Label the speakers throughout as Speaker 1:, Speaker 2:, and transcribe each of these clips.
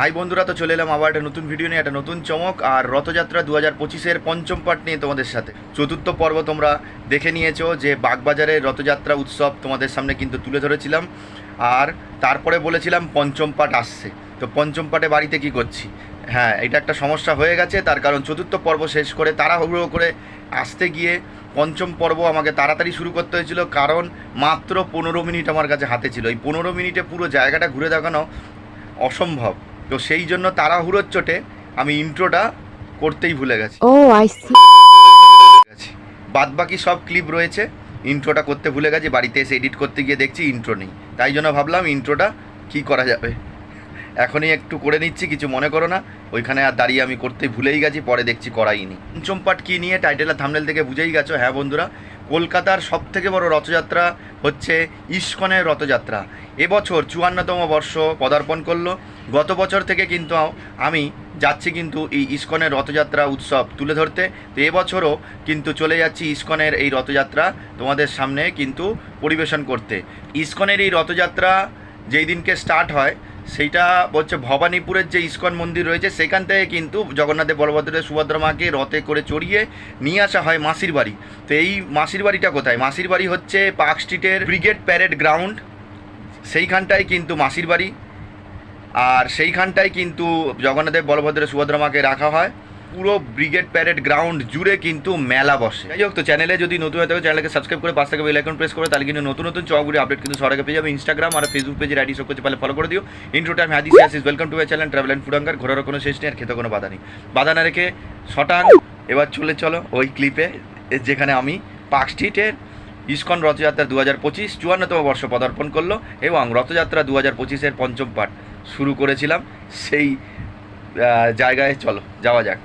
Speaker 1: High বন্ধুরা, তো চলে এলাম আবার একটা নতুন ভিডিও নিয়ে, একটা নতুন চমক আর রথযাত্রা দু হাজার পঁচিশের পঞ্চম পার্ট নিয়ে তোমাদের সাথে। চতুর্থ পর্ব তোমরা দেখে নিয়েছো যে বাগবাজারের রথযাত্রা উৎসব তোমাদের সামনে কিন্তু তুলে ধরেছিলাম। আর তারপরে বলেছিলাম পঞ্চম পার্ট আসছে। তো পঞ্চম পার্টে বাড়িতে কি করছি? হ্যাঁ এটা একটা সমস্যা হয়ে গেছে, তার কারণ চতুর্থ পর্ব শেষ করে, তাড়াহুড়ো করে আসতে গিয়ে পঞ্চম পর্ব আমাকে তাড়াতাড়ি শুরু করতে হয়েছিল, কারণ মাত্র পনেরো মিনিট আমার কাছে হাতে ছিল। এই পনেরো মিনিটে পুরো জায়গাটা ঘুরে দেখানো অসম্ভব। তো সেই জন্য তাড়াহুড়োর চোটে আমি ইন্ট্রোটা করতেই ভুলে গেছি।
Speaker 2: Oh, I see.
Speaker 1: গেছি বাদ বাকি সব ক্লিপ রয়েছে ইন্ট্রোটা করতে ভুলে গেছি বাড়িতে এসে এডিট করতে গিয়ে দেখছি ইন্ট্রো নেই। তাই জন্য ভাবলাম ইন্ট্রোটা কি করা যাবে? এখনই একটু করে নিচ্ছি কিছু মনে করো না। ওইখানে আর দাঁড়িয়ে আমি করতে ভুলেই গেছি পরে দেখছি করাইনি পঞ্চম পাট কী নিয়ে টাইটেল থামনেল থেকে বুঝেই গেছো? হ্যাঁ বন্ধুরা কলকাতার সব থেকে বড় রথযাত্রা হচ্ছে ইস্কনের রথযাত্রা। এবছর চুয়ান্নতম বর্ষ পদার্পণ করল গত বছর থেকে কিন্তু আমি যাচ্ছি কিন্তু এই ইস্কনের রথযাত্রা উৎসব তুলে ধরতে। তো এবছরও কিন্তু চলে যাচ্ছি ইস্কনের এই রথযাত্রা তোমাদের সামনে কিন্তু পরিবেশন করতে। ইস্কনের এই রথযাত্রা যেই দিনকে স্টার্ট হয়, সেইটা হচ্ছে ভবানীপুরের যে ইস্কন মন্দির রয়েছে, সেখান থেকে কিন্তু জগন্নাথের বলভদ্রের সুভদ্রা মাকে রথে করে চড়িয়ে নিয়ে আসা হয় মাসির বাড়ি। তো এই মাসির বাড়িটা কোথায়? মাসির বাড়ি হচ্ছে পার্ক স্ট্রিটের ব্রিগেড প্যারেড গ্রাউন্ড, সেইখানটায় কিন্তু মাসির বাড়ি। আর সেইখানটায় কিন্তু জগন্নাথদেব বলভদ্রের সুভদ্রা মাকে রাখা হয়। পুরো ব্রিগেড প্যারেড গ্রাউন্ড জুড়ে কিন্তু মেলা বসে। যাই হোক, তো চ্যানেলে যদি নতুন হয়ে থাকে চ্যানেলকে সাবস্ক্রাইব করে পাশ থেকে বেল আইকন প্রেস করে, তাহলে কিন্তু নতুন নতুন চকগুলি আপডেট কিন্তু সবার পেয়ে যাবে। ইনস্টাগ্রাম আর ফেসবুক পেজের আইডি সব করতে পারলে ফলো করে দিও। ইন্ট্রো টাইম হাদিস আসিস welcome to my channel travel and ফুডাঙ্গার ঘোরারও কোনো শেষ নেই, আর খেতে কোনো বাধা নেই। বাধা না রেখে, শটান, এবার চলে চলো ওই ক্লিপে যেখানে আমি পার্ক স্ট্রিটের ইস্কন রথযাত্রা দু হাজার পঁচিশ চুয়ান্নতম বর্ষ পদার্পণ করল এবং রথযাত্রা দু হাজার পঁচিশের পঞ্চম পাঠ শুরু করেছিলাম। সেই জায়গায় চলো, যাওয়া যাক।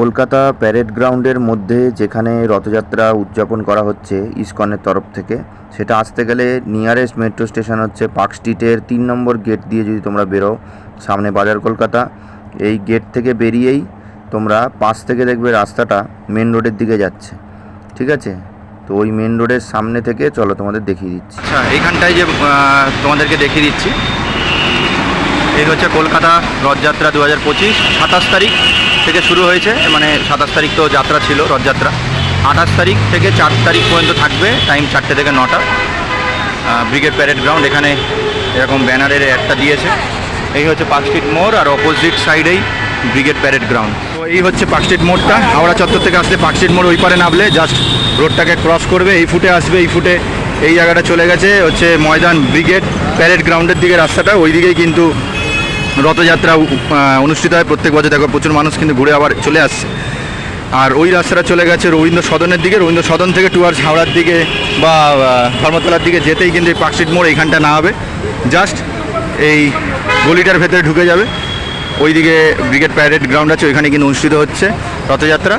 Speaker 1: কলকাতা প্যারেড গ্রাউন্ডের মধ্যে যেখানে রথযাত্রা উদযাপন করা হচ্ছে ইসকনের তরফ থেকে, সেটা আসতে গেলে নিয়ারেস্ট মেট্রো স্টেশন হচ্ছে পার্ক স্ট্রিটের তিন নম্বর গেট দিয়ে যদি তোমরা বেরো সামনে বাজার কলকাতা। এই গেট থেকে বেরিয়েই তোমরা পাশ থেকে দেখবে রাস্তাটা মেন রোডের দিকে যাচ্ছে। ঠিক আছে? তো ওই মেন রোডের সামনে থেকে, চলো তোমাদের দেখিয়ে দিচ্ছি। আচ্ছা এইখানটায় যে তোমাদেরকে দেখিয়ে দিচ্ছি। এই হচ্ছে কলকাতা রথযাত্রা দু হাজার পঁচিশ, সাতাশ তারিখ থেকে শুরু হয়েছে মানে সাতাশ তারিখ তো যাত্রা ছিল রথযাত্রা। আঠাশ তারিখ থেকে চার তারিখ পর্যন্ত থাকবে, টাইম চারটে থেকে নটা। ব্রিগেড প্যারেড গ্রাউন্ড, এখানে এরকম ব্যানারের একটা দিয়েছে। এই হচ্ছে পার্ক স্ট্রিট মোড়, আর অপোজিট সাইডেই ব্রিগেড প্যারেড গ্রাউন্ড। তো এই হচ্ছে পার্ক স্ট্রিট মোড়টা। হাওড়া চত্বর থেকে আসলে পার্ক স্ট্রিট মোড় ওই পারে নামলে জাস্ট রোডটাকে ক্রস করবে, এই ফুটে আসবে, এই ফুটে এই জায়গাটা চলে গেছে, হচ্ছে ময়দান ব্রিগেড প্যারেড গ্রাউন্ডের দিকে রাস্তাটা ওই দিকেই কিন্তু রথযাত্রা অনুষ্ঠিত হয় প্রত্যেক বছর। দেখো, প্রচুর মানুষ কিন্তু ঘুরে আবার চলে আসছে। আর ওই রাস্তাটা চলে গেছে রবীন্দ্র সদনের দিকে। রবীন্দ্র সদন থেকে টুয়ার্স হাওড়ার দিকে বা ধর্মতলার দিকে যেতেই কিন্তু এই পার্কস্ট্রিট মোড় এইখানটা না হবে। জাস্ট এই গলিটার ভেতরে ঢুকে যাবে। ওইদিকে ব্রিগেড প্যারেড গ্রাউন্ড আছে, ওইখানে কিন্তু অনুষ্ঠিত হচ্ছে রথযাত্রা।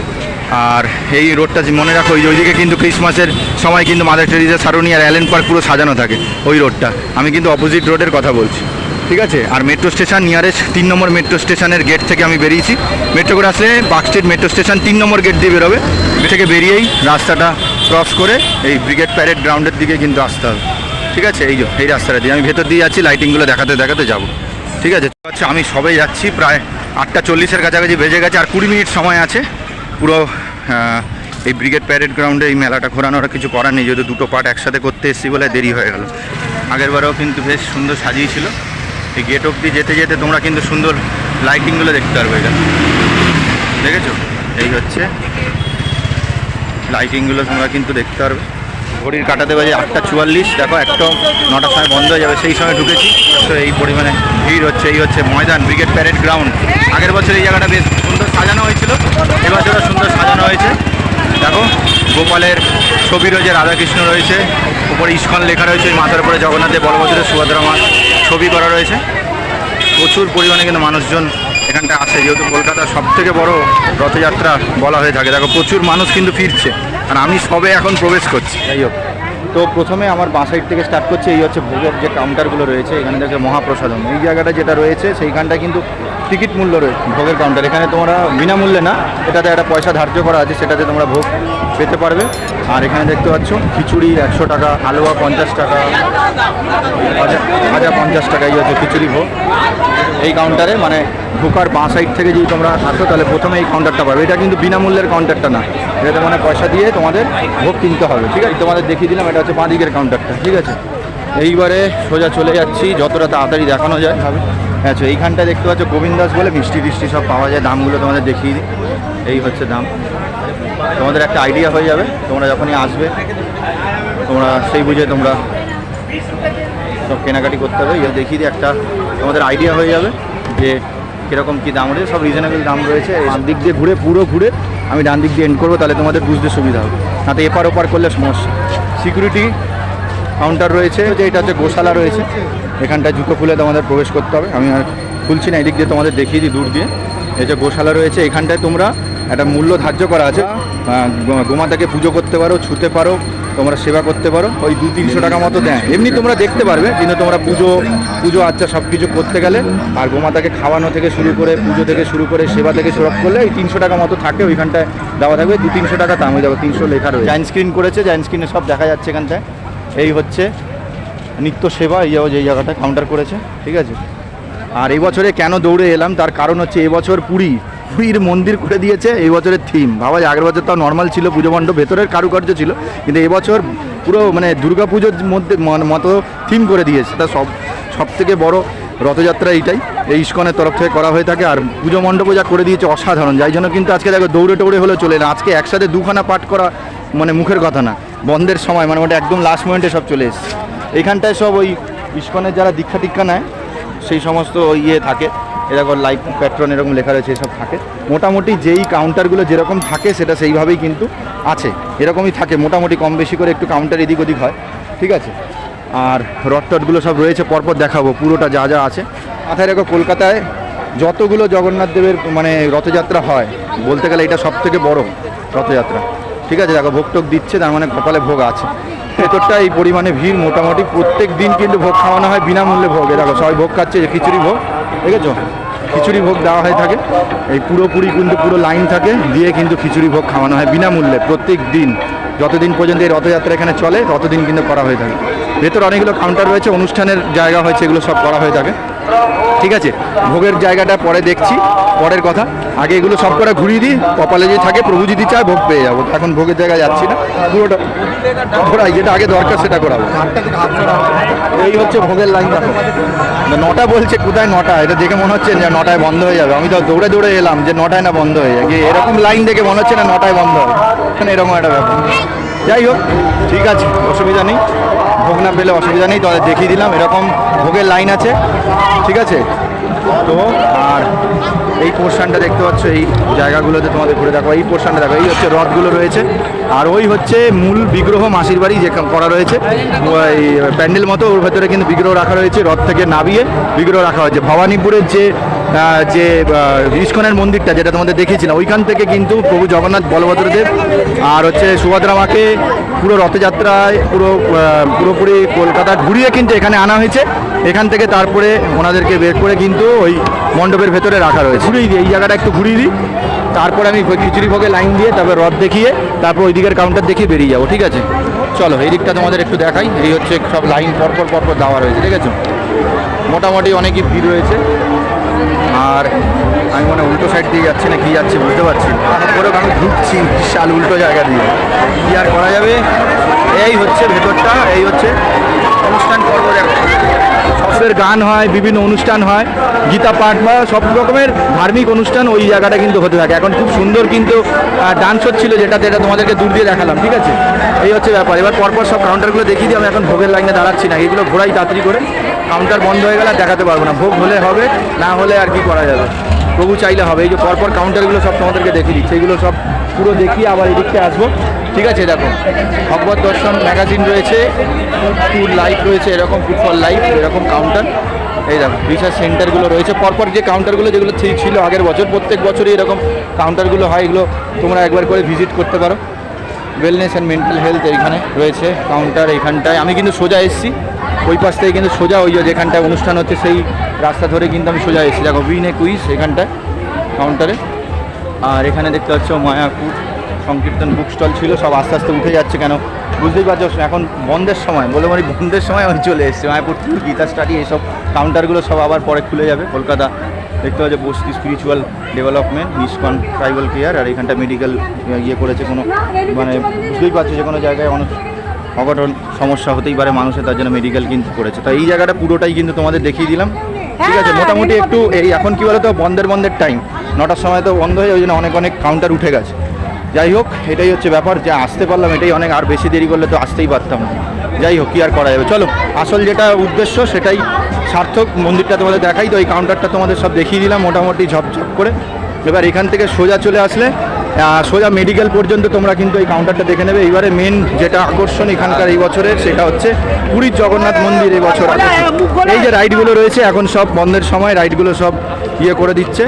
Speaker 1: আর এই রোডটা মনে রাখো, ওই ওইদিকে কিন্তু ক্রিসমাসের সময় কিন্তু মাদার টেরিজা সারুনি আর অ্যালেন পার্ক পুরো সাজানো থাকে ওই রোডটা। আমি কিন্তু অপোজিট রোডের কথা বলছি। ঠিক আছে? আর মেট্রো স্টেশন নিয়ারেস্ট তিন নম্বর মেট্রো স্টেশনের গেট থেকে আমি বেরিয়েছি। মেট্রো করে আসলে পার্ক স্ট্রিট মেট্রো স্টেশন তিন নম্বর গেট দিয়ে বেরোবে। থেকে বেরিয়েই রাস্তাটা ক্রস করে এই ব্রিগেড প্যারেড গ্রাউন্ডের দিকে কিন্তু আসতে হবে। ঠিক আছে? এই এই রাস্তাটা দিয়ে আমি ভেতর দিয়ে যাচ্ছি লাইটিংগুলো দেখাতে দেখাতে যাব। ঠিক আছে? আচ্ছা আমি সবে যাচ্ছি, প্রায় আটটা চল্লিশের কাছাকাছি বেজে গেছে, আর কুড়ি মিনিট সময় আছে। পুরো এই ব্রিগেড প্যারেড গ্রাউন্ডে এই মেলাটা ঘোরানোর কিছু করার নেই, যেহেতু দুটো পার্ট একসাথে করতে এসেছি বলে দেরি হয়ে গেল। আগেরবারও কিন্তু বেশ সুন্দর সাজিয়েছিল। এই গেট অব্দি যেতে যেতে তোমরা কিন্তু সুন্দর লাইটিংগুলো দেখতে পারবে এটা দেখেছ? এই হচ্ছে লাইটিংগুলো তোমরা কিন্তু দেখতে পারবে। ঘড়ির কাটাতে বাজে আটটা চুয়াল্লিশ। দেখো, একটা নটার সময় বন্ধ হয়ে যাবে, সেই সময় ঢুকেছি। তো এই পরিমাণে ভিড় হচ্ছে, এই হচ্ছে ময়দান ব্রিগেড প্যারেড গ্রাউন্ড আগের বছর এই জায়গাটা বেশ সুন্দর সাজানো হয়েছিল এবছরও সুন্দর সাজানো হয়েছে, দেখো, গোপালের ছবি রয়েছে, রাধাকৃষ্ণ রয়েছে, উপরে ইস্কন লেখা রয়েছে, মাথার উপরে জগন্নাথের বলভদ্রের সুভদ্রা মা। ছবি করা রয়েছে। প্রচুর পরিমাণে কিন্তু মানুষজন এখানটা আসে। যেহেতু কলকাতার সব থেকে বড় রথযাত্রা বলা হয়ে থাকে। দেখো, প্রচুর মানুষ কিন্তু ফিরছে। আর আমি সবে এখন প্রবেশ করছি। যাই হোক। তো প্রথমে আমার বাঁ সাইড থেকে স্টার্ট করছে। এই হচ্ছে ভোগের যে কাউন্টারগুলো রয়েছে, এখানে দেখে মহাপ্রসাদম এই জায়গাটা যেটা রয়েছে, সেইখানটা কিন্তু টিকিট মূল্য রয়েছে ভোগের কাউন্টার এখানে তোমরা বিনামূল্যে না, এটাতে একটা পয়সা ধার্য করা আছে, সেটাতে তোমরা ভোগ পেতে পারবে। আর এখানে দেখতে পাচ্ছ, খিচুড়ি একশো টাকা, হালুয়া পঞ্চাশ টাকা, ভাজা পঞ্চাশ টাকা, এই হচ্ছে খিচুড়ি ভোগ। এই কাউন্টারে মানে ঢোকার বাঁ সাইড থেকে যদি তোমরা আসো, তাহলে প্রথমে এই কাউন্টারটা পাবে। এটা কিন্তু বিনামূল্যের কাউন্টারটা না। এটাতে মানে পয়সা দিয়ে তোমাদের ভোগ কিনতে হবে, ঠিক আছে? তোমাদের দেখিয়ে দিলাম, এটা হচ্ছে বাঁ দিকের কাউন্টারটা ঠিক আছে? এইবারে সোজা চলে যাচ্ছি, যতটা তাড়াতাড়ি দেখানো যায়। হবে আচ্ছা এইখানটা দেখতে পাচ্ছ গোবিন্দাস বলে মিষ্টি টিষ্টি সব পাওয়া যায়, দামগুলো তোমাদের দেখিয়ে দিই। এই হচ্ছে দাম। তোমাদের একটা আইডিয়া হয়ে যাবে, তোমরা যখনই আসবে, তোমরা সেই বুঝে তোমরা সব কেনাকাটি করতে হবে। ইয়ে দেখিয়ে একটা তোমাদের আইডিয়া হয়ে যাবে যে কীরকম কী দাম রয়েছে, সব রিজনেবল দাম রয়েছে। ডান দিক দিয়ে ঘুরে, পুরো ঘুরে আমি ডান দিক দিয়ে এন্ড করব, তাহলে তোমাদের বুঝতে সুবিধা হবে। না তো এপার ওপার করলে সমস্যা। সিকিউরিটি কাউন্টার রয়েছে, যে এটা হচ্ছে গোশালা রয়েছে। এখানটা জুতো খুলে তোমাদের প্রবেশ করতে হবে। আমি আর খুলছি না, এদিক দিয়ে তোমাদের দেখিয়ে দিই দূর দিয়ে। এই যে গোশালা রয়েছে, এখানটায় তোমরা একটা মূল্য ধার্য করা আছে। গোমাতাকে পুজো করতে পারো, ছুতে পারো, তোমরা সেবা করতে পারো। ওই দু তিনশো টাকা মতো দেয়। এমনি তোমরা দেখতে পারবে, কিন্তু তোমরা পুজো পুজো আচ্ছা সব কিছু করতে গেলে আর গোমাতাকে খাওয়ানো থেকে শুরু করে, পুজো থেকে শুরু করে, সেবা থেকে শুরু করলে ওই তিনশো টাকা মতো থাকে, ওইখানটায় দেওয়া থাকবে। দু তিনশো টাকা দাম হয়ে যাবে, তিনশো লেখা রয়েছে। জাইন স্ক্রিন করেছে জাইন স্ক্রিনে সব দেখা যাচ্ছে এখানটায়। এই হচ্ছে নিত্য সেবা, এই যে- যে জায়গাটা কাউন্টার করেছে, ঠিক আছে? আর এই বছরে কেন দৌড়ে এলাম, তার কারণ হচ্ছে এবছর পুরী। পুরীর মন্দির করে দিয়েছে, এই বছরের থিম ভাবা আগের বছর তাও নর্মাল ছিল, পুজো মণ্ডপ, ভেতরের কারুকার্য ছিল, কিন্তু এবছর পুরো মানে দুর্গা পুজোর মধ্যে মতো থিম করে দিয়েছে। তা সব সব থেকে বড় রথযাত্রা এইটাই। এই ইস্কনের তরফ থেকে করা হয়ে থাকে, আর পুজো মণ্ডপও যা করে দিয়েছে অসাধারণ। যাই জন্য কিন্তু আজকে দেখো দৌড়ে টৌড়ে হলেও চলে না। আজকে একসাথে দুখানা পাঠ করা মানে মুখের কথা না। বন্ধের সময় মানে ওটা একদম লাস্ট মোমেন্টে সব চলে এসেছে। এইখানটায় সব ওই ইস্কনের যারা দীক্ষা টিক্ষা নেয়, সেই সমস্ত ইয়ে থাকে। এরকম লাইফ প্যাট্রন এরকম লেখা রয়েছে, এসব থাকে। মোটামুটি যেই কাউন্টারগুলো যেরকম থাকে, সেটা সেইভাবেই কিন্তু আছে। এরকমই থাকে, মোটামুটি কম বেশি করে একটু কাউন্টার এদিক ওদিক হয়। ঠিক আছে? আর রথ টটগুলো সব রয়েছে, পরপর দেখাবো, পুরোটা যা যা আছে। মাথায় রেখো, কলকাতায় যতগুলো জগন্নাথ দেবের মানে রথযাত্রা হয়, বলতে গেলে এটা সব থেকে বড় রথযাত্রা। ঠিক আছে? দেখো ভোগ টোক দিচ্ছে, তার মানে কপালে ভোগ আছে। ভেতরটা এই পরিমাণে ভিড়, মোটামুটি প্রত্যেক দিন কিন্তু ভোগ খাওয়ানো হয়, বিনামূল্যে ভোগ। এ দেখো, সবাই ভোগ খাচ্ছে খিচুড়ি ভোগ। দেখেছ? খিচুড়ি ভোগ দেওয়া হয়ে থাকে। এই পুরোপুরি কিন্তু পুরো লাইন থাকে, দিয়ে কিন্তু খিচুড়ি ভোগ খাওয়ানো হয় বিনামূল্যে প্রত্যেক দিন। যতদিন পর্যন্ত এই রথযাত্রা এখানে চলে, ততদিন কিন্তু করা হয়ে থাকে। ভেতর অনেকগুলো কাউন্টার রয়েছে, অনুষ্ঠানের জায়গা হয়েছে এগুলো সব করা হয়ে থাকে। ঠিক আছে, ভোগের জায়গাটা পরে দেখছি, পরের কথা। আগে এগুলো সব করে ঘুরিয়ে দিই, কপালে যদি থাকে প্রভু যদি চায় ভোগ পেয়ে যাব। এখন ভোগের জায়গায় যাচ্ছি না। পুরোটা ঘোরাই যেটা আগে দরকার সেটা করাবো। এই হচ্ছে ভোগের লাইন দেখো। নটা বলছে, কোথায় নটা? এটা দেখে মনে হচ্ছে যে নটায় বন্ধ হয়ে যাবে। আমি তো দৌড়ে দৌড়ে এলাম যে নটায় না বন্ধ হয়ে যায়। এরকম লাইন দেখে মনে হচ্ছে না নটায় বন্ধ হবে এখানে এরকম একটা ব্যাপার। যাই হোক, ঠিক আছে, অসুবিধা নেই। ভোগ না পেলে অসুবিধা নেই তাদের দেখিয়ে দিলাম, এরকম ভোগের লাইন আছে, ঠিক আছে? তো, আর এই পোর্শনটা দেখতে পাচ্ছ, এই জায়গাগুলোতে তোমাদের ঘুরে দেখো, এই পোর্শনটা দেখো, এই হচ্ছে রথগুলো রয়েছে, আর ওই হচ্ছে মূল বিগ্রহ মাসির বাড়ি যে করা রয়েছে, ওই প্যান্ডেল মতো, ওর ভেতরে কিন্তু বিগ্রহ রাখা রয়েছে, রথ থেকে নাবিয়ে বিগ্রহ রাখা হয়েছে। ভবানীপুরের যে যে ইস্কনের মন্দিরটা যেটা তোমাদের দেখিয়েছিলাম, ওইখান থেকে কিন্তু প্রভু জগন্নাথ বলভদ্রদেব আর হচ্ছে সুভদ্রা মাকে পুরো রথযাত্রায়, পুরো পুরোপুরি কলকাতা ঘুরিয়ে কিন্তু এখানে আনা হয়েছে। এখান থেকে তারপরে ওনাদেরকে বের করে কিন্তু ওই মণ্ডপের ভেতরে রাখা রয়েছে। ঘুরিয়ে দিই, এই জায়গাটা একটু ঘুরিয়ে দিই। তারপরে আমি খিচুড়ি ভোগে লাইন দিয়ে তারপর রথ দেখিয়ে তারপর ওই দিকের কাউন্টার দেখিয়ে বেরিয়ে যাব, ঠিক আছে? চলো, এই দিকটা তোমাদের একটু দেখাই। এই হচ্ছে সব লাইন পরপর পরপর দেওয়া রয়েছে, ঠিক আছে? মোটামুটি অনেকই ভিড় রয়েছে। আর আমি মনে উল্টো সাইড দিয়ে যাচ্ছি না, কি যাচ্ছি বুঝতে পারছি না। করে আমি ঢুকছি বিশাল উল্টো জায়গা দিয়ে। কি আর করা যাবে? এই হচ্ছে ভেতরটা, এই হচ্ছে অনুষ্ঠান পর্ব সবের গান হয়, বিভিন্ন অনুষ্ঠান হয়, গীতা পাঠ বা সব রকমের ধার্মিক অনুষ্ঠান ওই জায়গাটা কিন্তু হতে থাকে। এখন খুব সুন্দর কিন্তু ডান্স হচ্ছিল যেটাতে এটা তোমাদেরকে দূর দিয়ে দেখালাম, ঠিক আছে? এই হচ্ছে ব্যাপার। এবার পরপর সব কাউন্টারগুলো দেখিয়ে দিই, আমি এখন ভোগের লাইনে দাঁড়াচ্ছি না। এগুলো ঘোরাই তাড়াতাড়ি করে। কাউন্টার বন্ধ হয়ে গেলে দেখাতে পারব না। ভোগ হলে হবে, না হলে আর কি করা যাবে? প্রভু চাইলে হবে। এই যে পরপর কাউন্টারগুলো সব তোমাদেরকে দেখিয়ে দিচ্ছি। এগুলো সব পুরো দেখিয়ে আবার এদিকতে আসব। ঠিক আছে, দেখো, ভগবত দর্শন ম্যাগাজিন রয়েছে ফুড লাইফ রয়েছে, এরকম ফুড লাইফ এরকম কাউন্টার এই দেখো রিসার্চ সেন্টারগুলো রয়েছে। পরপর যে কাউন্টারগুলো যেগুলো ছিল আগের বছর, প্রত্যেক বছরই এরকম কাউন্টারগুলো হয়, এগুলো তোমরা একবার করে ভিজিট করতে পারো। ওয়েলনেস অ্যান্ড মেন্টাল হেলথ এইখানে রয়েছে কাউন্টার এইখানটায়। আমি কিন্তু সোজা এসেছি, ওই পাশ থেকে কিন্তু সোজা ওই যেখানটায় অনুষ্ঠান হচ্ছে, সেই রাস্তা ধরে কিন্তু আমি সোজা এসেছি। দেখো উইনে কুইজ এখানটায় কাউন্টারে আর এখানে দেখতে পাচ্ছ মায়াপুর। সংকীর্তন বুক স্টল ছিল, সব আস্তে আস্তে উঠে যাচ্ছে কেন? বুঝতেই পারছ, এখন বন্ধের সময়, বলে মানে বন্ধের সময় আমি চলে এসেছি মায়াপুর টু গীতা স্টাডি এইসব কাউন্টারগুলো সব আবার পরে খুলে যাবে, কলকাতা। দেখতে পাচ্ছ, বস্তি স্পিরিচুয়াল ডেভেলপমেন্ট মিসকন ট্রাইবাল কেয়ার আর এখানটা মেডিকেল ইয়ে করেছে কোনো মানে বুঝতেই পারছ যে কোনো জায়গায় অনেক অঘটন, সমস্যা হতেই পারে মানুষের, তার জন্য মেডিকেল কিন্তু করেছে। তো এই জায়গাটা পুরোটাই কিন্তু তোমাদের দেখিয়ে দিলাম। ঠিক আছে, মোটামুটি একটু এই, এখন কি বলতো, বন্ধের বন্ধের টাইম নটার সময় তো বন্ধ হয়ে ওই জন্য অনেক অনেক কাউন্টার উঠে গেছে। যাই হোক এটাই হচ্ছে ব্যাপার যে আসতে পারলাম এটাই অনেক আর বেশি দেরি করলে তো আসতেই পারতাম। না যাই হোক কি আর করা যাবে? চলো আসল যেটা উদ্দেশ্য সেটাই সার্থক মন্দিরটা তোমাদের দেখাই তো এই কাউন্টারটা তোমাদের সব দেখিয়ে দিলাম মোটামুটি ঝপঝপ করে। এবার এখান থেকে সোজা চলে আসলে সোজা মেডিকেল পর্যন্ত তোমরা কিন্তু এই কাউন্টারটা দেখে নেবে। এইবারে মেন যেটা আকর্ষণ এখানকার এই বছরের সেটা হচ্ছে পুরীর জগন্নাথ মন্দির এই বছর। এই যে রাইডগুলো রয়েছে এখন সব বন্ধের সময় রাইডগুলো সব ইয়ে করে দিচ্ছে।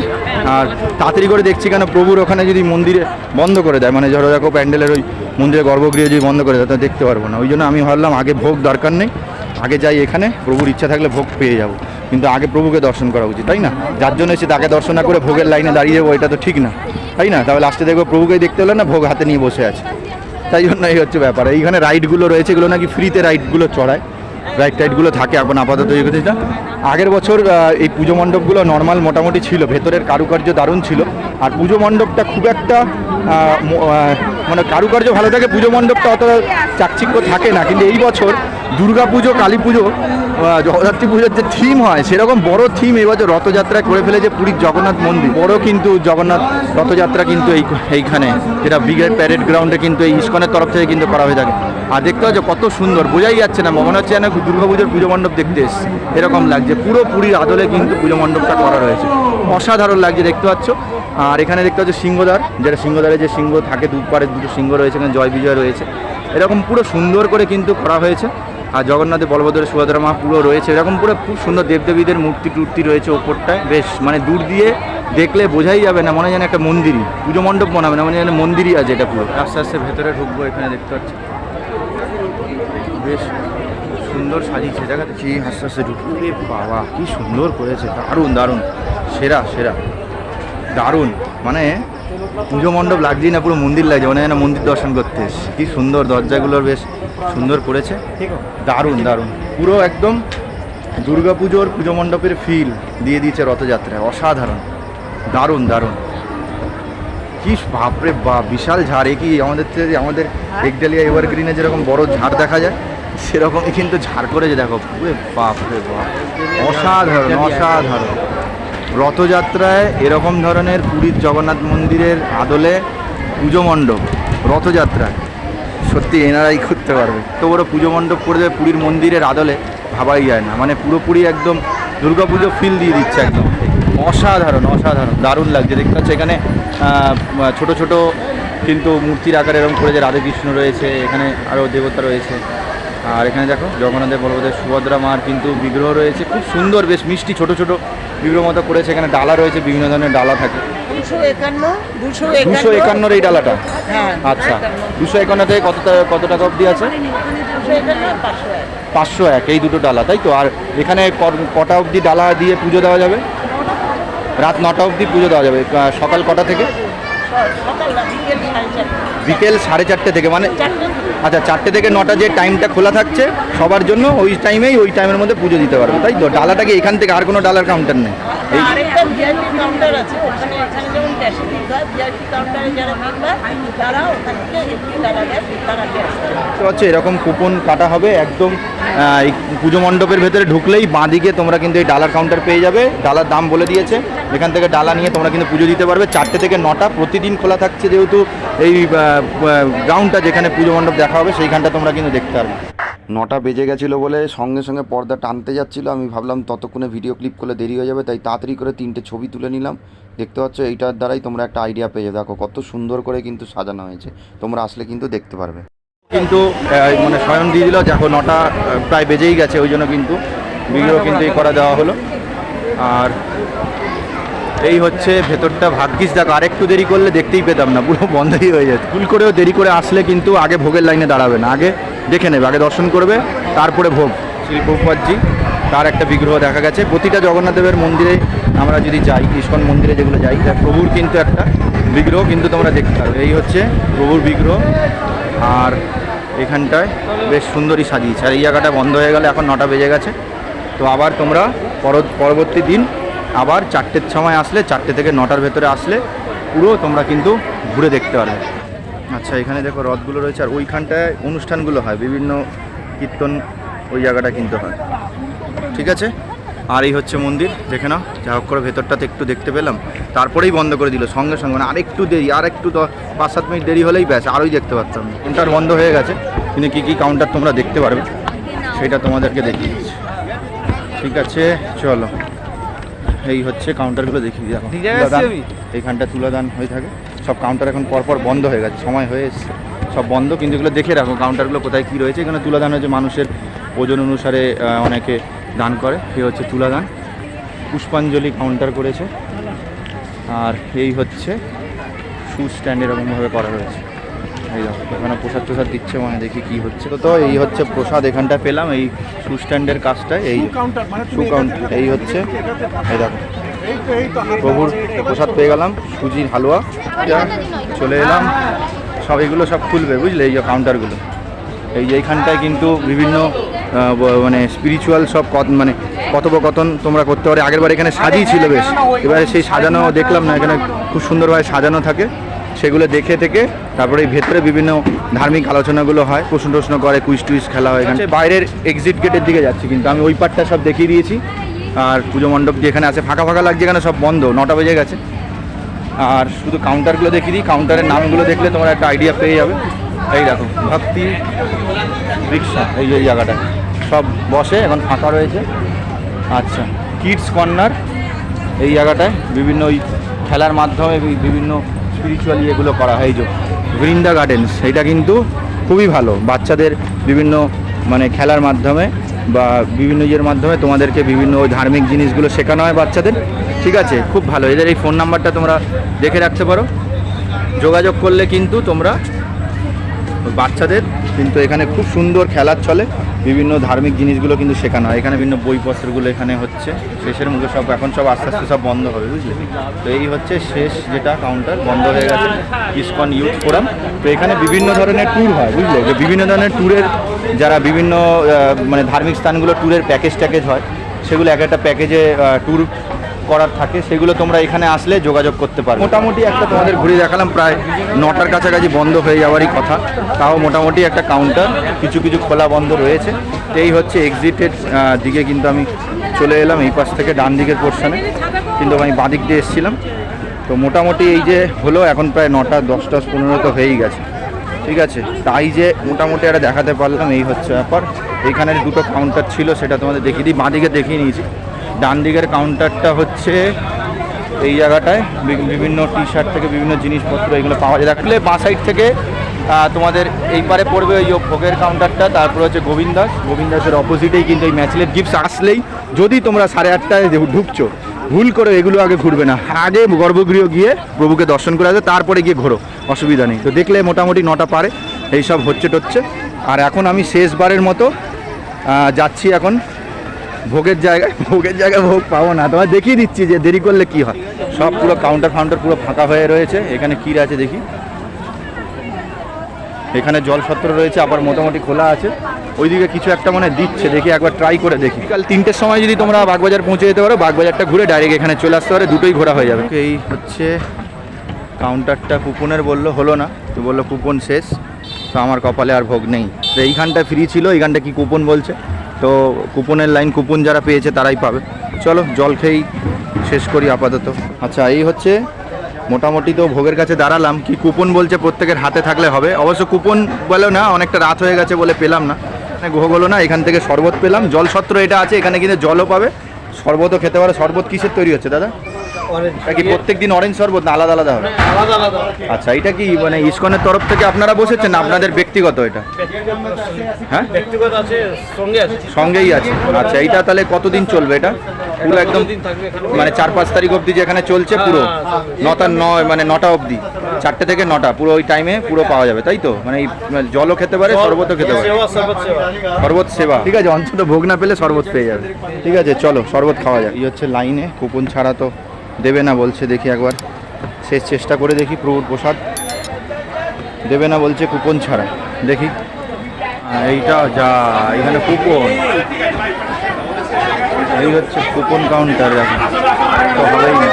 Speaker 1: আর তাড়াতাড়ি করে দেখছি কেন প্রভুর ওখানে যদি মন্দিরে বন্ধ করে দেয়। মানে ধরো দেখো প্যান্ডেলের ওই মন্দিরের গর্ভগৃহ যদি বন্ধ করে দেয় তা দেখতে পারব না। ওই জন্য আমি ভাবলাম আগে ভোগ দরকার নেই। আগে যাই এখানে, প্রভুর ইচ্ছা থাকলে ভোগ পেয়ে যাব। কিন্তু আগে প্রভুকে দর্শন করা উচিত, তাই না? যার জন্য এসে তাকে দর্শন না করে ভোগের লাইনে দাঁড়িয়ে যাব, এটা তো ঠিক না। তাই না? তাহলে লাস্টে দেখব প্রভুকেই দেখতে হলে না, ভোগ হাতে নিয়ে বসে আছে। তাই জন্য এই হচ্ছে ব্যাপার। এইখানে রাইডগুলো রয়েছে, এগুলো নাকি ফ্রিতে রাইডগুলো চড়ায়। রাইড টাইটগুলো থাকে এখন আপাতত এই কথাটা আগের বছর এই পুজো মণ্ডপগুলো নর্মাল মোটামুটি ছিল, ভেতরের কারুকার্য দারুণ ছিল। আর পুজো মণ্ডপটা খুব একটা মানে কারুকার্য ভালো থাকে, পুজো মণ্ডপটা অত চাকচিক্য থাকে না। কিন্তু এই বছর দুর্গা পুজো, কালী পুজো জগদ্ধাত্রী পুজোর যে থিম হয়, সেরকম বড় থিম এবছর রথযাত্রায় করে ফেলেছে পুরীর জগন্নাথ মন্দির। বড় কিন্তু জগন্নাথ রথযাত্রা কিন্তু এই, এইখানে, যেটা ব্রিগেড প্যারেড গ্রাউন্ডে কিন্তু এই ইস্কনের তরফ থেকে কিন্তু করা হয়ে থাকে। আর দেখতে পাচ্ছ কত সুন্দর, বোঝাই যাচ্ছে না, মনে হচ্ছে যেন দুর্গা পুজোর পুজো মণ্ডপ দেখতে এসছে। এরকম লাগছে, পুরো পুরীর আদলে কিন্তু পুজো মণ্ডপটা করা রয়েছে। অসাধারণ লাগছে, দেখতে পাচ্ছ। আর এখানে দেখতে পাচ্ছ সিংহদ্বার যেটা সিংহদ্বারে যে সিংহ থাকে দুপারে দুটো সিংহ রয়েছে এখানে জয় বিজয় রয়েছে। এরকম পুরো সুন্দর করে কিন্তু করা হয়েছে। আর জগন্নাথের বলভদ্রের সুভদ্রা মা পুরো রয়েছে। এরকম পুরো খুব সুন্দর দেবদেবীদের মূর্তি টুর্তি রয়েছে ওপরটায়। বেশ মানে দূর দিয়ে দেখলে বোঝাই যাবে না মনে হয় যেন একটা মন্দিরই। পুজো মণ্ডপ মনে হবে না মানে যেন মন্দিরই আছে এটা পুরো। আস্তে আস্তে ভেতরে ঢুকবো এখানে দেখতে পাচ্ছি। বেশ সুন্দর সাজিয়েছে দেখা যাচ্ছে। আস্তে আস্তে ঢুকবে বাবা কি সুন্দর করেছে দারুণ দারুণ। সেরা সেরা। দারুণ। মানে পুজো মণ্ডপ লাগছেই না পুরো মন্দির লাগছে। মানে যেন মন্দির দর্শন করতে। কি সুন্দর দরজাগুলোর বেশ সুন্দর করেছে। দারুণ দারুণ। পুরো একদম দুর্গা পুজোর পুজো মণ্ডপের ফিল দিয়ে দিয়েছে রথযাত্রায় অসাধারণ। দারুণ দারুণ। কি বাপরে বাপ বিশাল ঝাড়। এ কি আমাদের থেকে আমাদের একডালিয়া এভারগ্রিনে যেরকম বড় ঝাড় দেখা যায় সেরকমই কিন্তু ঝাড় করেছে দেখো। পুরে বাপ বাপ। অসাধারণ অসাধারণ। রথযাত্রায় এরকম ধরনের পুরীর জগন্নাথ মন্দিরের আদলে পুজো মণ্ডপ, রথযাত্রায়। সত্যি এনারাই করতে পারবে। তো বড় পুজো মণ্ডপ করে দেবে, পুরীর মন্দিরের আদলে ভাবাই যায় না। মানে পুরোপুরি একদম দুর্গাপুজো ফিল দিয়ে দিচ্ছে একদম। অসাধারণ অসাধারণ, দারুণ লাগছে। দেখতে পাচ্ছ এখানে ছোট ছোট কিন্তু মূর্তির আকারে এরকম করে যে রাধাকৃষ্ণ রয়েছে, এখানে আরও দেবতা রয়েছে। আর এখানে দেখো জগন্নাথের বলভদ্রের সুভদ্রা মার কিন্তু বিগ্রহ রয়েছে। খুব সুন্দর বেশ মিষ্টি ছোট ছোট বিগ্রহ মতো করেছে এখানে ডালা রয়েছে বিভিন্ন ধরনের ডালা থাকে।
Speaker 3: দুশো একান্ন দুশো
Speaker 1: দুশো একান্নর এই ডালাটা?
Speaker 3: হ্যাঁ।
Speaker 1: আচ্ছা। দুশো একান্ন থেকে কত কত টাকা অবধি আছে?
Speaker 3: পাঁচশো এক।
Speaker 1: এই দুটো ডালা তাই তো? আর এখানে কটা অবধি ডালা দিয়ে পুজো দেওয়া যাবে? রাত নটা অবধি পুজো দেওয়া যাবে সকাল কটা থেকে?
Speaker 3: বিকেল সাড়ে চারটে
Speaker 1: থেকে মানে আচ্ছা চারটে থেকে নটা যে টাইমটা খোলা থাকছে, সবার জন্য ওই টাইমেই ওই টাইমের মধ্যে পুজো দিতে পারবে, তাই তো? ডালাটাকে এখান থেকে আর কোনো ডালার কাউন্টার নেই?
Speaker 3: আরেকটা ভিআইপি
Speaker 1: এরকম কুপন কাটা হবে, একদম পুজো মণ্ডপের ভেতরে ঢুকলেই বাঁদিকে তোমরা কিন্তু এই ডালার কাউন্টার পেয়ে যাবে। ডালার দাম বলে দিয়েছে, এখান থেকে ডালা নিয়ে তোমরা কিন্তু পুজো দিতে পারবে। চারটে থেকে নটা প্রতিদিন খোলা থাকছে যেহেতু এই গ্রাউন্ডটা যেখানে পুজো মণ্ডপ দেখা হবে, সেইখানটা তোমরা কিন্তু দেখতে পারবে।
Speaker 4: নটা বেজে গেছিল বলে সঙ্গে সঙ্গে পর্দা টানতে যাচ্ছিল। আমি ভাবলাম ততক্ষণে ভিডিও ক্লিপ করলে দেরি হয়ে যাবে, তাই তাড়াতাড়ি করে তিনটে ছবি তুলে নিলাম। দেখতে পাচ্ছ, এইটার দ্বারাই তোমরা একটা আইডিয়া পেয়ে দেখো, কত সুন্দর করে কিন্তু সাজানো হয়েছে। তোমরা আসলে কিন্তু দেখতে পারবে।
Speaker 1: কিন্তু মানে স্বয়ং দিয়ে দিল, দেখো, নটা প্রায় বেজেই গেছে, ওই জন্য কিন্তু ভিডিও কিন্তু এই করা দেওয়া হলো। আর এই হচ্ছে ভেতরটা ভাগ্যিস। দেখো, আরেকটু দেরি করলে দেখতেই পেতাম না, পুরো বন্ধই হয়ে যেত ভুল করেও দেরি করে আসলে কিন্তু আগে ভোগের লাইনে দাঁড়াবে না। আগে দেখে নেবে, আগে দর্শন করবে, তারপরে ভোগ। শ্রী প্রভুপাদজি তার একটা বিগ্রহ দেখা গেছে। প্রতিটা জগন্নাথ দেবের মন্দিরে আমরা যদি যাই, ইস্কন মন্দিরে যেগুলো যাই, তা প্রভুর কিন্তু একটা বিগ্রহ কিন্তু তোমরা দেখতে পারবে এই হচ্ছে প্রভুর বিগ্রহ, আর এখানটায় বেশ সুন্দরই সাজিয়েছে। আর এই জায়গাটা বন্ধ হয়ে গেলে এখন নটা বেজে গেছে। তো আবার তোমরা পর- পরবর্তী দিন আবার চারটের সময় আসলে, চারটে থেকে নটার ভেতরে আসলে পুরো তোমরা কিন্তু ঘুরে দেখতে পারবে। আচ্ছা এখানে দেখো রথগুলো রয়েছে আর ওইখানটায় অনুষ্ঠানগুলো হয় বিভিন্ন কীর্তন ওই জায়গাটা কিন্তু হয়। ঠিক আছে? আর এই হচ্ছে মন্দির দেখে নাও যা হোক করে ভেতরটাতে একটু দেখতে পেলাম। তারপরেই বন্ধ করে দিল সঙ্গে সঙ্গে মানে আরেকটু দেরি আর একটু পাঁচ সাত মিনিট দেরি হলেই ব্যাস আরোই দেখতে পারতাম। কাউন্টার বন্ধ হয়ে গেছে কিন্তু কী কী কাউন্টার তোমরা দেখতে পারবে সেটা তোমাদেরকে দেখিয়ে দিচ্ছি। ঠিক আছে চলো। এই হচ্ছে কাউন্টারগুলো দেখিয়ে দিই এখন তুলাদান, এইখানটা তুলাদান হয়ে থাকে। সব কাউন্টার এখন পরপর বন্ধ হয়ে গেছে সময় হয়ে এসছে। সব বন্ধ কিন্তু এগুলো দেখে রাখো কাউন্টারগুলো কোথায় কী রয়েছে। এখানে তুলাদান হয়েছে মানুষের ওজন অনুসারে অনেকে দান করে সে হচ্ছে তুলাদান পুষ্পাঞ্জলি কাউন্টার করেছে। আর এই হচ্ছে শু স্ট্যান্ড এরকমভাবে করা রয়েছে। এই দেখো এখানে প্রসাদ প্রসাদ দিচ্ছে মানে দেখি কি হচ্ছে। তো তো এই হচ্ছে প্রসাদ এখানটা পেলাম এই শু স্ট্যান্ডের কাজটায় এই শু কাউন্টার এই হচ্ছে এই দেখো। প্রভুর প্রসাদ পেয়ে গেলাম, সুজির হালুয়া। চলে এলাম। সব এগুলো সব খুলবে, বুঝলে? এই যে কাউন্টারগুলো এই যে এইখানটায় কিন্তু বিভিন্ন মানে স্পিরিচুয়াল সব মানে কথোপকথন তোমরা করতে পারো। আগের বার এখানে সাজিয়ে ছিল বেশ। এবারে সেই সাজানো দেখলাম না, এখানে খুব সুন্দরভাবে সাজানো থাকে। সেগুলো দেখে থেকে তারপরে ভেতরে বিভিন্ন ধার্মিক আলোচনাগুলো হয়। প্রশ্ন টশ্ন করে কুইজ টুইজ খেলা হয় এখানে। বাইরের এক্সিট গেটের দিকে যাচ্ছি কিন্তু আমি ওই পার্টটা সব দেখিয়ে দিয়েছি। আর পুজো মণ্ডপ যেখানে আছে, ফাঁকা ফাঁকা লাগছে এখানে, সব বন্ধ, নটা বেজে গেছে। আর শুধু কাউন্টারগুলো দেখিয়ে দিই কাউন্টারের নামগুলো দেখলে তোমার একটা আইডিয়া পেয়ে যাবে। এই দেখো, ভক্তি রিক্সা, এই যে জায়গাটা। সব বসে, এখন ফাঁকা রয়েছে। আচ্ছা কিডস কর্নার এই জায়গাটায় বিভিন্ন ওই খেলার মাধ্যমে বিভিন্ন স্পিরিচুয়ালি এগুলো করা হয়। এই যে বৃন্দা গার্ডেন্স এটা কিন্তু খুবই ভালো। বাচ্চাদের বিভিন্ন মানে খেলার মাধ্যমে বা বিভিন্ন ইয়ের মাধ্যমে তোমাদেরকে বিভিন্ন ওই ধার্মিক জিনিসগুলো শেখানো হয় বাচ্চাদের। ঠিক আছে? খুব ভালো। এদের এই ফোন নাম্বারটা তোমরা দেখে রাখতে পারো। যোগাযোগ করলে কিন্তু তোমরা বাচ্চাদের কিন্তু এখানে খুব সুন্দর খেলার চলে বিভিন্ন ধার্মিক জিনিসগুলো কিন্তু শেখানো হয়। এখানে বিভিন্ন বইপত্রগুলো এখানে হচ্ছে। শেষের মুখে সব, এখন সব আস্তে আস্তে সব বন্ধ হবে, বুঝলি? তো এই হচ্ছে শেষ যেটা কাউন্টার বন্ধ হয়ে গেছে ইসকন ইউথ ফোরাম। তো এখানে বিভিন্ন ধরনের ট্যুর হয়, বুঝলে? যে বিভিন্ন ধরনের ট্যুরের যারা বিভিন্ন মানে ধার্মিক স্থানগুলো ট্যুরের প্যাকেজ ট্যাকেজ হয়, সেগুলো এক একটা প্যাকেজে ট্যুর করার থাকে, সেগুলো তোমরা এখানে আসলে যোগাযোগ করতে পারো মোটামুটি একটা তোমাদের ঘুরে দেখালাম, প্রায় নটার কাছাকাছি বন্ধ হয়ে যাওয়ারই কথা। তাও মোটামুটি একটা কাউন্টার কিছু কিছু খোলা বন্ধ রয়েছে। এই হচ্ছে এক্সিটের দিকে কিন্তু আমি চলে এলাম, এই পাশ থেকে ডান দিকের পোর্শনে কিন্তু আমি বাঁ দিক দিয়ে এসেছিলাম। তো মোটামুটি এই যে হলো, এখন প্রায় নটা, দশটা, পনেরো তো হয়েই গেছে। ঠিক আছে? তাই যে মোটামুটি একটা দেখাতে পারলাম, এই হচ্ছে ব্যাপার। এইখানের দুটো কাউন্টার ছিল, সেটা তোমাদের দেখিয়ে দিই। বাঁ দিকে দেখিয়ে নিয়েছি। ডান দিকের কাউন্টারটা হচ্ছে এই জায়গাটায় বিভিন্ন টি শার্ট থেকে বিভিন্ন জিনিসপত্র এগুলো পাওয়া যায়। দেখলে বাঁ সাইড থেকে তোমাদের এই পারে পড়বে ওই ভোগের কাউন্টারটা তারপর হচ্ছে গোবিন্দাস। গোবিন্দাসের অপোজিটেই কিন্তু এই ম্যাচলেট গিফটস আসলেই যদি তোমরা সাড়ে আটটায় ঢুকছো, ভুল করে এগুলো আগে ঘুরবে না। আগে গর্ভগৃহ গিয়ে প্রভুকে দর্শন করে আসবে, তারপরে গিয়ে ঘোরো, অসুবিধা নেই। তো দেখলে মোটামুটি নটা পারে এই সব হচ্ছে টচ্ছে আর এখন আমি শেষবারের মতো যাচ্ছি এখন ভোগের জায়গায় ভোগের জায়গায় ভোগ পাবো না। তোমার দেখিয়ে দিচ্ছি যে দেরি করলে কি হয়। সব পুরো কাউন্টার ফাউন্টার পুরো ফাঁকা হয়ে রয়েছে। এখানে কী আছে দেখি। এখানে জলসত্র রয়েছে, আবার মোটামুটি খোলা আছে। ওইদিকে কিছু একটা মানে দিচ্ছে, দেখি একবার ট্রাই করে দেখি। কাল তিনটের সময় যদি তোমরা বাগবাজার পৌঁছে যেতে পারো, বাগবাজারটা ঘুরে ডাইরেক্ট এখানে চলে আসতে পারে, দুটোই ঘোরা হয়ে যাবে। এই হচ্ছে কাউন্টারটা কুপনের বলল, হলো না। তো বলল কুপন শেষ। তো আমার কপালে আর ভোগ নেই। তো এইখানটা ফ্রি ছিল, এইখানটা কি কুপন বলছে? তো কুপনের লাইন কুপন যারা পেয়েছে তারাই পাবে। চলো, জল খেয়েই শেষ করি আপাতত। আচ্ছা এই হচ্ছে মোটামুটি তো ভোগের কাছে দাঁড়ালাম। কি কুপন বলছে প্রত্যেকের হাতে থাকলে হবে। অবশ্য কুপন বলো না, অনেকটা রাত হয়ে গেছে বলে পেলাম না। মানে ভোগ হলো না, এখান থেকে শরবত পেলাম। জলসত্র এটা আছে, এখানে কিন্তু জলও পাবে। শরবতও খেতে পারে। শরবত কিসের তৈরি হচ্ছে, দাদা? এটা কি প্রত্যেক দিন অরেঞ্জ শরবত না? আলাদা আলাদা হবে?
Speaker 5: আলাদা আলাদা
Speaker 1: আচ্ছা এটা কি মানে ইসকনের তরফ থেকে আপনারা বসেছেন না? আপনাদের ব্যক্তিগত এটা? হ্যাঁ?
Speaker 5: ব্যক্তিগত আছে সঙ্গে আছে।
Speaker 1: সঙ্গেই আছে। আচ্ছা এইটা তাহলে কতদিন চলবে এটা? পুরো একদম
Speaker 5: দিন থাকবে এখানে?
Speaker 1: মানে চার পাঁচ তারিখ অবধি যেখানে চলছে পুরো? নটা নয় মানে নটা অবধি। চারটে থেকে নটা পুরো ওই টাইমে পুরো পাওয়া যাবে তাই তো? মানে জলও খেতে পারে শরবতও খেতে পারে।
Speaker 5: সর্বত সেবা।
Speaker 1: শরবত সেবা। ঠিক আছে অন্তত ভোগ না পেলে শরবত পেয়ে যাবে। ঠিক আছে চলো শরবত খাওয়া যাক। এই হচ্ছে লাইনে কুপন ছাড়া তো দেবে না বলছে, দেখি একবার। শেষ চেষ্টা করে দেখি প্রভুর প্রসাদ। দেবে না বলছে, কুপন ছাড়া। দেখি। এইটা যা, এখানে কুপন। এই হচ্ছে কুপন কাউন্টার দেখো। তো হবেই না।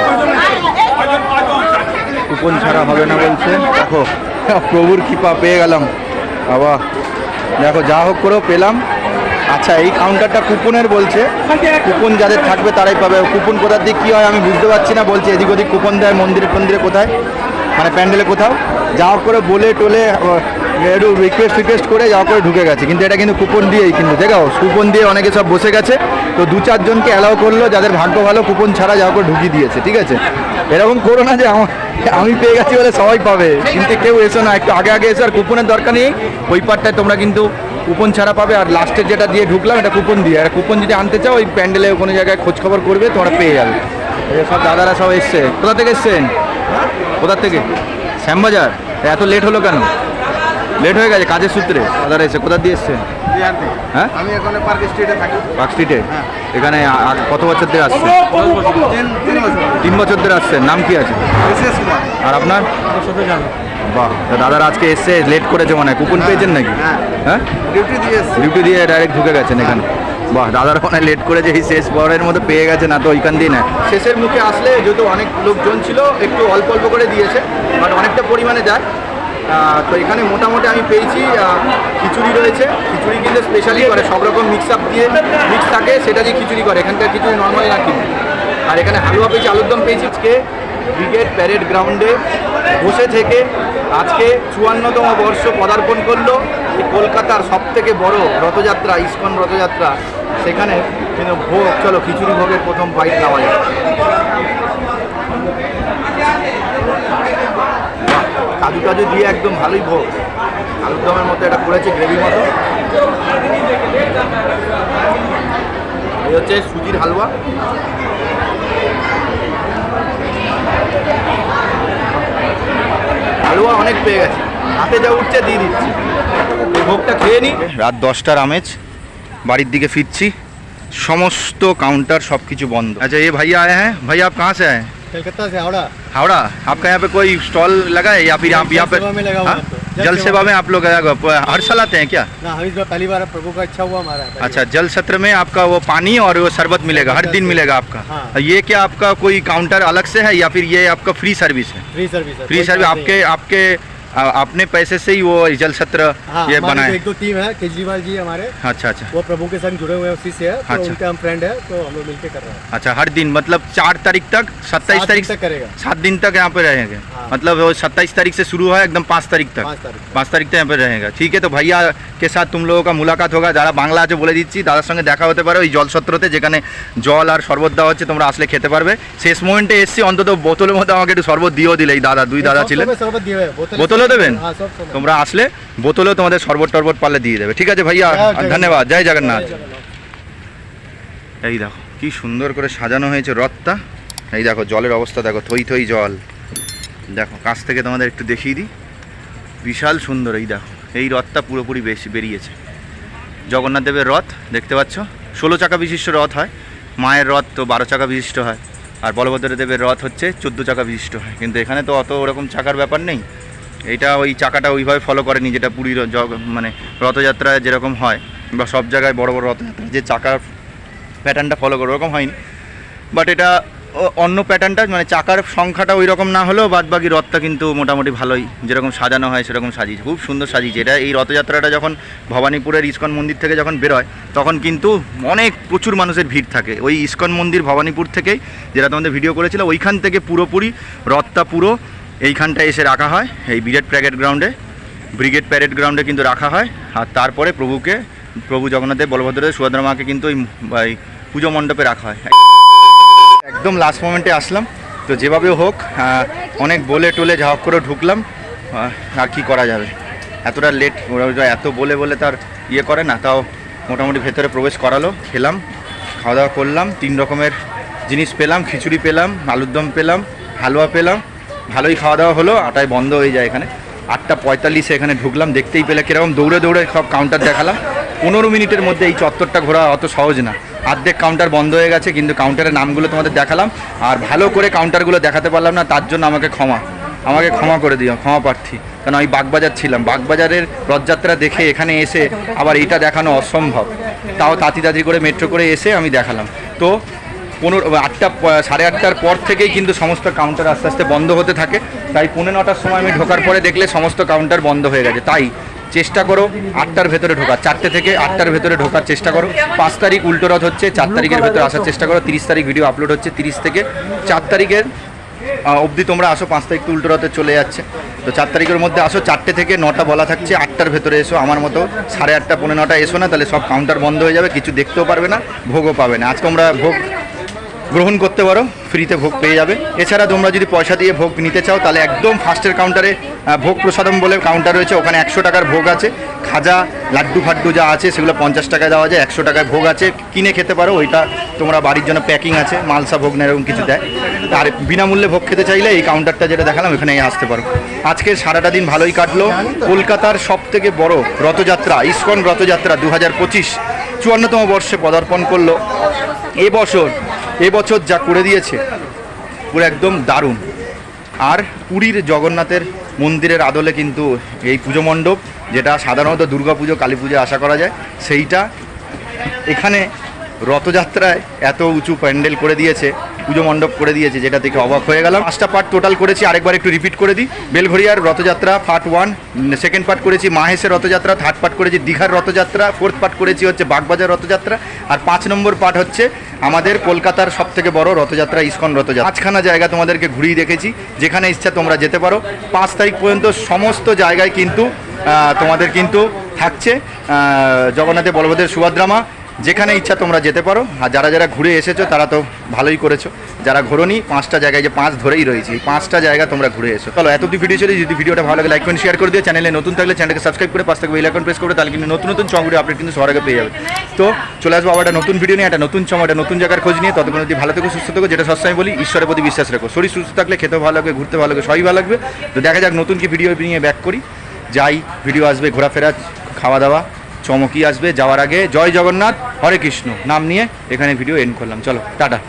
Speaker 1: কুপন ছাড়া হবে না বলছে। দেখো, প্রভুর কৃপা পেয়ে গেলাম। বাবা, দেখো, যা হোক করেও পেলাম। আচ্ছা এই কাউন্টারটা কুপনের বলছে। কুপন যাদের থাকবে তারাই পাবে। কুপন কোথার দিক কী হয় আমি বুঝতে পারছি না, বলছে এদিক ওদিক কুপন দেয়, মন্দিরে ফন্দিরে কোথায়? মানে প্যান্ডেলে কোথাও? যা করে বলে টোলে একটু রিকোয়েস্ট রিকোয়েস্ট করে যা করে ঢুকে গেছে। কিন্তু এটা কিন্তু কুপন দিয়েই কিন্তু। দেখো কুপন দিয়ে অনেকে সব বসে গেছে। তো দু চারজনকে অ্যালাউ করল, যাদের ভাগ্য ভালো কুপন ছাড়া যা করে ঢুকিয়ে দিয়েছে, ঠিক আছে? এরকম করো না যে আমার আমি পেয়ে গেছি বলে সবাই পাবে। কিন্তু কেউ এসো না, একটু আগে আগে এসো, আর কুপনের দরকার নেই। ওই পার্টটায় তোমরা কিন্তু কুপন ছাড়া পাবে, আর লাস্টের যেটা দিয়ে ঢুকলাম, এটা কুপন দিয়ে। আর কুপন যদি আনতে চাও, ওই প্যান্ডেলে কোনো জায়গায় খোঁজ খবর করবে, তোমরা পেয়ে যাবে। সব দাদারা সব এসছে। কোথা থেকে এসছেন? কোথা থেকে? শ্যামবাজার? এত লেট হলো কেন? লেট হয়ে গেছে কাজের সূত্রে। দাদারা এসে কোথা দিয়ে এসছেন? হ্যাঁ?
Speaker 5: আমি এখন পার্ক স্ট্রিটে থাকি।
Speaker 1: পার্ক স্ট্রিটে এখানে কত বছর ধরে আসছেন?
Speaker 5: তিন বছর।
Speaker 1: ধরে আসছেন। নাম কি আছে? আর আপনার? বাহ দাদারা আজকে এসছে লেট করেছে মনে হয়। কুপন পেয়েছেন নাকি?
Speaker 5: হ্যাঁ।
Speaker 1: হ্যাঁ?
Speaker 5: ডিউটি দিয়ে এসছি।
Speaker 1: ডিউটি দিয়ে ডাইরেক্ট ঢুকে গেছেন এখানে। বাহ দাদারা মনে লেট করেছে এই শেষ পরের মধ্যে পেয়ে গেছে না তো ওইখান দিয়ে না। শেষের মুখে আসলে যেহেতু অনেক লোকজন ছিল একটু অল্প অল্প করে দিয়েছে বাট অনেকটা পরিমাণে যায়। আহ, তো এখানে মোটামুটি আমি পেয়েছি খিচুড়ি রয়েছে। খিচুড়ি কিন্তু স্পেশালি করে, সব রকম মিক্স আপ দিয়ে মিক্স থাকে, সেটা দিয়ে খিচুড়ি করে। এখানকার খিচুড়ি নর্মাল না কিন্তু। আর এখানে হালুয়া পেয়েছি, আলুর দম পেয়েছি আজকে। ব্রিগেড প্যারেড গ্রাউন্ডে বসে থেকে আজকে চুয়ান্নতম বর্ষ পদার্পণ করল। কলকাতার সব থেকে বড় রথযাত্রা, ইস্কন রথযাত্রা, সেখানে কিন্তু ভোগ, চলো খিচুড়ি ভোগের প্রথম বাইট নেওয়া যায় আলু কাজু দিয়ে একদম ভালোই ভোগ আলুরদমের মতো এটা করেছে গ্রেভি মতো। এই হচ্ছে সুজির হালুয়া। হালুয়া অনেক পেয়ে গেছে। হাতে যা উঠছে দিয়ে দিচ্ছি। ভোগটা খেয়ে নি। রাত দশটার আমেজ। বাড়ির দিকে ফিরছি। সমস্ত কাউন্টার সব কিছু বন্ধ। আচ্ছা এ ভাইয়া আয় হ্যাঁ? ভাইয়া, আপ কাহা সে
Speaker 5: कलकत्ता से हावड़ा।
Speaker 1: हावड़ा? आपका यहाँ पे कोई स्टॉल लगा है या फिर आप यहाँ पे
Speaker 5: जल सेवा में लगा हुआ
Speaker 1: हाँ?
Speaker 5: तो।
Speaker 1: जल सेवा में। आप लोग हर साल आते हैं क्या?
Speaker 5: ना हम इस बार पहली बार प्रभु का अच्छा हुआ हमारा
Speaker 1: अच्छा जल सत्र में आपका वो पानी और वो शरबत मिलेगा हर दिन मिलेगा आपका।
Speaker 5: हाँ।
Speaker 1: ये क्या आपका कोई काउंटर अलग से है या फिर ये आपका फ्री सर्विस है?
Speaker 5: फ्री सर्विस
Speaker 1: फ्री सर्विस आपके आपके अपने पैसे से ही वो जल सत्र
Speaker 5: है। हाँ
Speaker 1: ये
Speaker 5: हमारे
Speaker 1: बनाए
Speaker 5: जो एक दो टीम है केजरीवाल जी हमारे
Speaker 1: अच्छा अच्छा
Speaker 5: वो प्रभु के संग जुड़े हुए हैं उसी से है तो
Speaker 1: अच्छा।
Speaker 5: उनके हम फ्रेंड है तो हम लोग मिलके कर रहे हैं
Speaker 1: अच्छा हर दिन मतलब चार तारीख तक सत्ताईस
Speaker 5: सात
Speaker 1: तारीख
Speaker 5: दिन तक करेगा
Speaker 1: सात दिन तक यहाँ पे रहेंगे
Speaker 5: हाँ।
Speaker 1: मतलब वो सत्ताईस तारीख से शुरू है एकदम पाँच तारीख तक
Speaker 5: पाँच तारीख
Speaker 1: পাঁচ তারিখ তো यहाँ पे रहेगा ठीक है तो भैया के साथ तुम लोगों का मुलाकात होगा যারা বাংলা আছে বলে দিচ্ছি দাদার সঙ্গে দেখা হতে পারে ওই জলসত্রতে যেখানে জল আর শরবত দেওয়া হচ্ছে তোমরা আসলে খেতে পারবে শেষ মোমেন্টে এসছি অন্তত বোতলের মধ্যে আমাকে একটু শরবত দিয়েও দিলে এই দাদা দুই দাদা
Speaker 5: सब
Speaker 1: ছিলেন
Speaker 5: सब
Speaker 1: বোতলও দেবেন?
Speaker 5: হ্যাঁ,
Speaker 1: তোমরা আসলে বোতলেও তোমাদের শরবত টরবত পারলে দিয়ে দেবে। ঠিক আছে ভাইয়া ধন্যবাদ জয় জগন্নাথ। এই দেখো কি সুন্দর করে সাজানো হয়েছে রথটা। এই দেখো জলের অবস্থা দেখো থই থই জল। দেখো কাছ থেকে তোমাদের একটু দেখিয়ে দিই। বিশাল সুন্দর এই দেখো এই রথটা পুরোপুরি বেশি বেরিয়েছে। জগন্নাথ দেবের রথ দেখতে পাচ্ছ? ষোলো চাকা বিশিষ্ট রথ হয়। মায়ের রথ তো বারো চাকা বিশিষ্ট হয়। আর বলভদ্র দেবের রথ হচ্ছে চোদ্দ চাকা বিশিষ্ট হয়। কিন্তু এখানে তো অত ওরকম চাকার ব্যাপার নেই। এইটা ওই চাকাটা ওইভাবে ফলো করেনি যেটা পুরীর মানে রথযাত্রায় যেরকম হয়, বা সব জায়গায় বড় বড় রথযাত্রায় যে চাকার প্যাটার্নটা ফলো করে, ওরকম হয়নি। বাট এটা অন্য প্যাটার্নটা মানে চাকার সংখ্যাটা ওই রকম না হলেও বাদ বাকি রথটা কিন্তু মোটামুটি ভালোই। যেরকম সাজানো হয়, সেরকম সাজিয়েছে। খুব সুন্দর সাজিয়েছে। এটা এই রথযাত্রাটা যখন ভবানীপুরের ইস্কন মন্দির থেকে যখন বেরোয়, তখন কিন্তু অনেক প্রচুর মানুষের ভিড় থাকে। ওই ইস্কন মন্দির ভবানীপুর থেকেই, যেটা তোমাদের ভিডিও করেছিল, ওইখান থেকে পুরোপুরি রথটা পুরো এইখানটায় এসে রাখা হয়, এই ব্রিগেড প্যারেড গ্রাউন্ডে, ব্রিগেড প্যারেড গ্রাউন্ডে কিন্তু রাখা হয়। আর তারপরে প্রভুকে, প্রভু জগন্নাথদেব বলভদ্রদেব, সুভদ্রা মাকে কিন্তু ওই পুজো মণ্ডপে রাখা হয়। একদম লাস্ট মোমেন্টে আসলাম। তো যেভাবে হোক অনেক বলে টলে হোক করে ঢুকলাম। আর কি করা যাবে? এতটা লেট এত বলে বলে তার ইয়ে করে না, তাও মোটামুটি ভেতরে প্রবেশ করালো, খেলাম, খাওয়া দাওয়া করলাম, তিন রকমের জিনিস পেলাম, খিচুড়ি পেলাম আলুর দম পেলাম, হালুয়া পেলাম ভালোই খাওয়া দাওয়া হলো আটায় বন্ধ হয়ে যায় এখানে। আটটা পঁয়তাল্লিশে এখানে ঢুকলাম, দেখতেই পেলে কীরকম দৌড়ে দৌড়ে সব কাউন্টার দেখালাম। পনেরো মিনিটের মধ্যে এই চত্বরটা ঘোরা অত সহজ না। অর্ধেক কাউন্টার বন্ধ হয়ে গেছে, কিন্তু কাউন্টারের নামগুলো তোমাদের দেখালাম। আর ভালো করে কাউন্টারগুলো দেখাতে পারলাম না, তার জন্য আমাকে ক্ষমা। আমাকে ক্ষমা করে দিও, ক্ষমা প্রার্থী। কারণ আমি বাগবাজার ছিলাম। বাগবাজারের রথযাত্রা দেখে এখানে এসে আবার এটা দেখানো অসম্ভব। তাও তাঁতি তাঁতি করে মেট্রো করে এসে আমি দেখালাম। তো পনেরো, আটটা, সাড়ে আটটার পর থেকেই কিন্তু সমস্ত কাউন্টার আস্তে আস্তে বন্ধ হতে থাকে। তাই পৌনে নটার সময় আমি ঢোকার পরে দেখলে সমস্ত কাউন্টার বন্ধ হয়ে গেছে। তাই চেষ্টা করো আটটার ভেতরে ঢোকার। চারটে থেকে আটটার ভেতরে ঢোকার চেষ্টা করো। পাঁচ তারিখ উল্টো রথ হচ্ছে, চার তারিখের ভেতরে আসার চেষ্টা করো। তিরিশ তারিখ ভিডিও আপলোড হচ্ছে, তিরিশ থেকে চার তারিখের অবধি তোমরা আসো। পাঁচ তারিখ তো উল্টো রথে চলে যাচ্ছে। তো চার তারিখের মধ্যে আসো। চারটে থেকে নটা বলা থাকছে। আটটার ভেতরে এসো। আমার মতো সাড়ে আটটা পনেরো নটা এসো না, তাহলে সব কাউন্টার বন্ধ হয়ে যাবে। কিছু দেখতেও পারবে না, ভোগও পাবে না। আজকে আমরা ভোগ গ্রহণ করতে পারো, ফ্রিতে ভোগ পেয়ে যাবে। এছাড়া তোমরা যদি পয়সা দিয়ে ভোগ নিতে চাও, তাহলে একদম ফার্স্টের কাউন্টারে ভোগ প্রসাদম বলে কাউন্টার রয়েছে, ওখানে একশো টাকার ভোগ আছে। খাজা, লাড্ডু ফাড্ডু যা আছে, সেগুলো পঞ্চাশ টাকায় দেওয়া যায়, একশো টাকায় ভোগ আছে। কিনে খেতে পারো, ওইটা তোমরা বাড়ির জন্য প্যাকিং আছে, মালসা ভোগ না এরকম কিছু দেয়। আর বিনামূল্যে ভোগ খেতে চাইলে এই কাউন্টারটা যেটা দেখালাম এখানে আসতে পারো। আজকে সারাটা দিন ভালোই কাটলো। কলকাতার সব থেকে বড় রথযাত্রা, ইস্কন রথযাত্রা দু হাজার পঁচিশ চুয়ান্নতম বর্ষে পদার্পণ করল। এবছর এবছর যা করে দিয়েছে, পুরো একদম দারুণ। আর পুরীর জগন্নাথের মন্দিরের আদলে কিন্তু এই পুজো মণ্ডপ, যেটা সাধারণত দুর্গাপুজো কালী পুজো আশা করা যায়, সেইটা এখানে রথযাত্রায় এত উঁচু প্যান্ডেল করে দিয়েছে পুজো মণ্ডপ করে দিয়েছে যেটা থেকে অবাক হয়ে গেলাম। পাঁচটা পার্ট টোটাল করেছি আরেকবার একটু রিপিট করে দিই। বেলঘরিয়ার Rathyatra part one second part করেছি মাহেশের রথযাত্রা থার্ড পার্ট করেছি দীঘার রথযাত্রা ফোর্থ পার্ট করেছি হচ্ছে বাগবাজার রথযাত্রা আর পাঁচ নম্বর পার্ট হচ্ছে আমাদের কলকাতার সব থেকে বড় রথযাত্রা ইস্কন রথযাত্রা। পাঁচখানা জায়গা তোমাদেরকে ঘুরিয়ে দেখেছি যেখানে ইচ্ছা তোমরা যেতে পারো। পাঁচ তারিখ পর্যন্ত সমস্ত জায়গায় কিন্তু তোমাদের কিন্তু থাকছে আহ, জগন্নাথের বলভদ্রের সুভদ্রামা যেখানে ইচ্ছা তোমরা যেতে পারো। আর যারা যারা ঘুরে এসেছ, তারা তো ভালোই করেছ। যারা ঘোরোনি, পাঁচটা জায়গায় যে পাঁচ ধরেই রয়েছে, এই পাঁচটা জায়গা তোমরা ঘুরে এসো। চলো এত ভিডিও চলে। যদি ভিডিওটা ভালো লাগে লাইক করে শেয়ার করে দিও। চ্যানেলে নতুন থাকলে চ্যানেলকে সাবস্ক্রাইব করে পাঁচ থেকে বেল আইকন প্রেস করে তাহলে কিন্তু নতুন নতুন চমড়ি আপডেট কিন্তু সবার পেয়ে যাবে। তো, চলে আসব আবার একটা নতুন ভিডিও নিয়ে, একটা নতুন চমড়া নতুন জায়গার খোঁজ নিয়ে। ততক্ষণ যদি ভালো থেকো, সুস্থ থেকো। যেটা সবসময় বলি, ঈশ্বরের প্রতি বিশ্বাস রাখো। শরীর সুস্থ থাকলে খেতে ভালো লাগবে, ঘুরতে ভালো লাগবে, সবই ভালো লাগবে। তো দেখা যাক, নতুন কি ভিডিও নিয়ে ব্যাক করি। যাই ভিডিও আসবে, ঘোরাফেরা, খাওয়া দাওয়া। চমকি আসবে, যাওয়ার আগে জয় জগন্নাথ, হরে কৃষ্ণ। নাম নিয়ে এখানে ভিডিও এন্ড করলাম। চলো, টাটা।